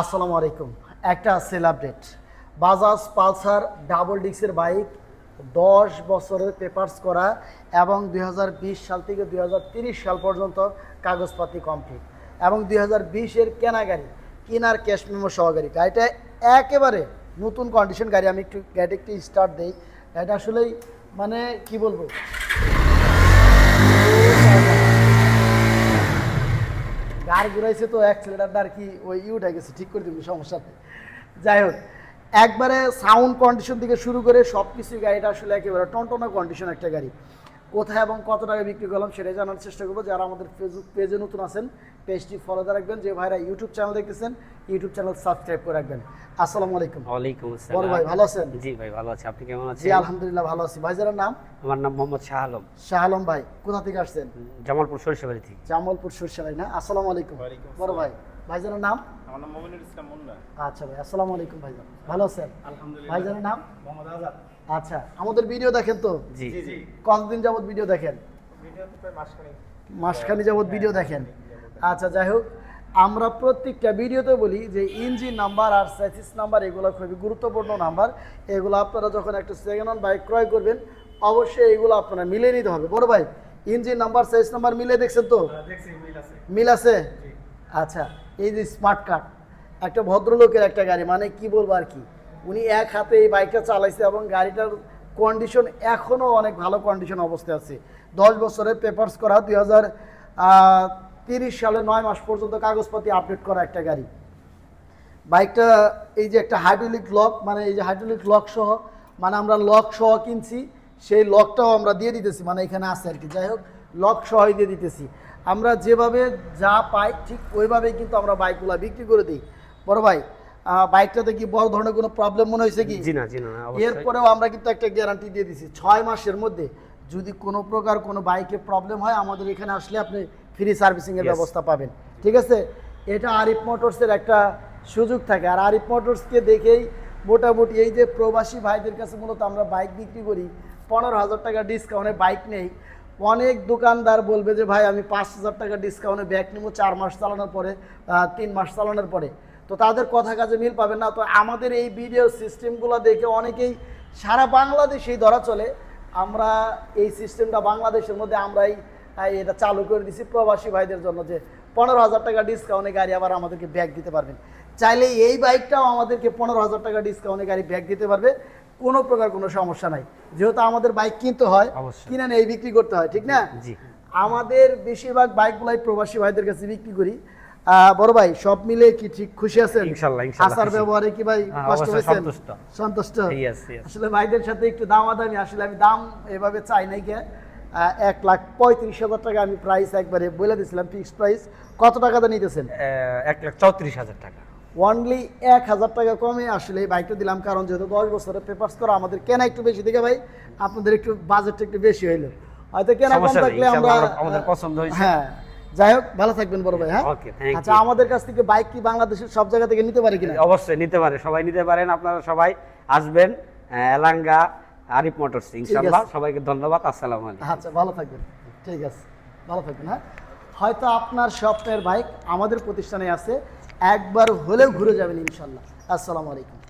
আসসালামু আলাইকুম। একটা sale update. Bajaj Pulsar double ডিক্সের bike দশ বছরের পেপারস করা এবং দু হাজার বিশ সাল থেকে দুই সাল পর্যন্ত কাগজপাতি কমপ্লিট এবং দুই বিশের কেনা গাড়ি কেনার ক্যাশ মেমো সহকারী। গাড়িটা একেবারে নতুন কন্ডিশন গাড়ি। আমি একটু গাড়িটা একটু স্টার্ট দিই। গাড়িটা আসলেই মানে কি বলব? গাড়ি ঘুরাইছে তো অ্যাক্সিলেটারটা আর কি ওই ইউটা গেছে, ঠিক করে দিবি, সমস্যা যাই হোক, একবারে সাউন্ড কন্ডিশন থেকে শুরু করে সব কিছু গাড়িটা আসলে একেবারে টনটনা কন্ডিশন একটা গাড়ি। কোথায় এবং কত টাকা বিক্রি করলাম সেটাই জানার চেষ্টা করব। যারা আমাদের ফেসবুক পেজে নতুন আছেন পেজটি ফলো দিয়ে রাখবেন। যে ভাইরা ইউটিউব চ্যানেল দেখতেছেন ইউটিউব চ্যানেল সাবস্ক্রাইব করে রাখবেন। আসসালামু আলাইকুম। ওয়ালাইকুম বড় আসসালাম ভাই ভালো আছেন? জি ভাই ভালো আছি। আপনি কেমন আছেন? জি আলহামদুলিল্লাহ ভালো আছি। ভাইজারের নাম? আমার নাম মোহাম্মদ শাহ আলম। শাহ আলম ভাই কোথা থেকে আসছেন? জামালপুর সরিষাবাড়ি থেকে। জামালপুর সরষাবাই না? আসসালামু আলাইকুম। ওয়ালাইকুম বড় ভাই। ভাইজানের নাম? আমার নাম মোমিনুল ইসলাম মুন্না। আচ্ছা ভাই আসসালামু আলাইকুম ভাইজান। ভালো আছেন? আলহামদুলিল্লাহ। ভাইজানের নাম? মোহাম্মদ আজাদ। আচ্ছা আমাদের ভিডিও দেখেন তো? জি। জি কতদিন যাবত ভিডিও দেখেন? ভিডিও তো প্রায় মাসখানেক। মাসখানি যাবত ভিডিও দেখেন। আচ্ছা যাই হোক আমরা প্রত্যেকটা ভিডিওতে বলি যে ইঞ্জিন নাম্বার আর স্যাচিস নাম্বার এগুলো খুবই গুরুত্বপূর্ণ নাম্বার। এগুলো আপনারা যখন একটা সেকেন্ড হ্যান্ড বাইক ক্রয় করবেন অবশ্যই এগুলো আপনারা মিলে নিতে হবে। বড় ভাই ইঞ্জিন নাম্বার সাইজ নাম্বার মিলে দেখছেন তো? দেখছি মিল আছে। মিল আছে? আচ্ছা এই যে স্মার্ট কার্ড একটা ভদ্রলোকের একটা গাড়ি মানে কি বলব আর কি? উনি এক হাতে এই বাইকটা চালাইছে এবং গাড়িটার কন্ডিশন এখনও অনেক ভালো কন্ডিশন অবস্থায় আছে। দশ বছরের পেপার্স করা, দুই হাজার তিরিশ সালে নয় মাস পর্যন্ত কাগজপাতি আপডেট করা একটা গাড়ি। বাইকটা এই যে একটা হাইড্রোলিক লক মানে এই যে হাইড্রোলিক লক সহ মানে আমরা লক সহ কিনছি, সেই লকটাও আমরা দিয়ে দিতেছি মানে এখানে আছে আর কি। যাই হোক লক সহই দিয়ে দিতেছি। আমরা যেভাবে যা পাই ঠিক ওইভাবেই কিন্তু আমরা বাইকগুলো বিক্রি করে দিই। বড় ভাই বাইকটাতে কি বড় ধরনের কোনো প্রবলেম মনে হয়েছে কি? জি না জি না এরপরেও আমরা কিন্তু একটা গ্যারান্টি দিয়ে দিছি ছয় মাসের মধ্যে যদি কোনো প্রকার কোনো বাইকে প্রবলেম হয় আমাদের এখানে আসলে আপনি ফ্রি সার্ভিসিংয়ের. ব্যবস্থা পাবেন। ঠিক আছে? এটা আরিফ মোটরসের একটা সুযোগ থাকে। আর আরিফ মোটরসকে দেখেই মোটামুটি এই যে প্রবাসী ভাইদের কাছে মূলত আমরা বাইক বিক্রি করি পনেরো হাজার টাকা ডিসকাউন্টে বাইক নেই। অনেক দোকানদার বলবে যে, ভাই, আমি পাঁচ হাজার টাকা ডিসকাউন্টে ব্যাগ নেব চার মাস চালানোর পরে তিন মাস চালানোর পরে। তো তাদের কথা কাজে মিল পাবেন না। তো আমাদের এই ভিডিও সিস্টেমগুলো দেখে অনেকেই সারা বাংলাদেশেই ধরা চলে। আমরা এই সিস্টেমটা বাংলাদেশের মধ্যে আমরাই এটা চালু করে দিছি প্রবাসী ভাইদের জন্য যে, পনেরো হাজার টাকা ডিসকাউন্টে গাড়ি আবার আমাদেরকে ব্যাগ দিতে পারবেন। চাইলে এই বাইকটাও আমাদেরকে পনেরো হাজার টাকা ডিসকাউন্টে গাড়ি ব্যাগ দিতে পারবে। কোনো প্রকার কোনো সমস্যা নাই। যেহেতু আমাদের বাইক কিনতে হয়। কিনে নেই বিক্রি করতে হয় ঠিক না? আমাদের বেশিরভাগ বাইকগুলাই প্রবাসী ভাইদের কাছে বিক্রি করি। বড় ভাই সব মিলে কি ঠিক খুশি আছেন? আসার ব্যবহারে কি ভাই হ্যাঁ, কষ্ট হয়েছেন? সন্তুষ্ট। আসলে ভাইদের সাথে একটু দামাদামি আসলে আমি দাম এভাবে চাই নাই কে এক লাখ পঁয়ত্রিশ হাজার টাকা আমি প্রাইস একবারে বলে দিয়েছিলাম ফিক্সড প্রাইস কত টাকা টাকাতে নিতেছেন? এক লাখ চৌত্রিশ হাজার টাকা। অনলি এক হাজার টাকা কমে আসলে এই বাইকটা দিলাম। কারণ যেহেতু দশ বছরের পেপার্স করা আমাদের কেনা একটু বেশি দেখে ভাই আপনাদের একটু বাজেটটা একটু বেশি হইল। হয়তো কেনা কম থাকলে আমরা আমাদের পছন্দ হয়েছে। হ্যাঁ। যাই হোক ভালো থাকবেন বড় ভাই হ্যাঁ? আচ্ছা আমাদের কাছ থেকে বাইক কি বাংলাদেশের সব জায়গা থেকে নিতে পারে কিনা? অবশ্যই নিতে পারে সবাই নিতে পারেন আপনারা সবাই আসবেন এলাঙ্গা আরিফ মোটরস ইনশাল্লাহ। আছে। সবাইকে ধন্যবাদ আসসালামু আলাইকুম। আচ্ছা ভালো থাকবেন ঠিক আছে। ভালো থাকবেন হ্যাঁ? হয়তো আপনার স্বপ্নের বাইক আমাদের প্রতিষ্ঠানে আছে। একবার হলেও ঘুরে যাবেন ইনশাল্লাহ। আসসালামু আলাইকুম।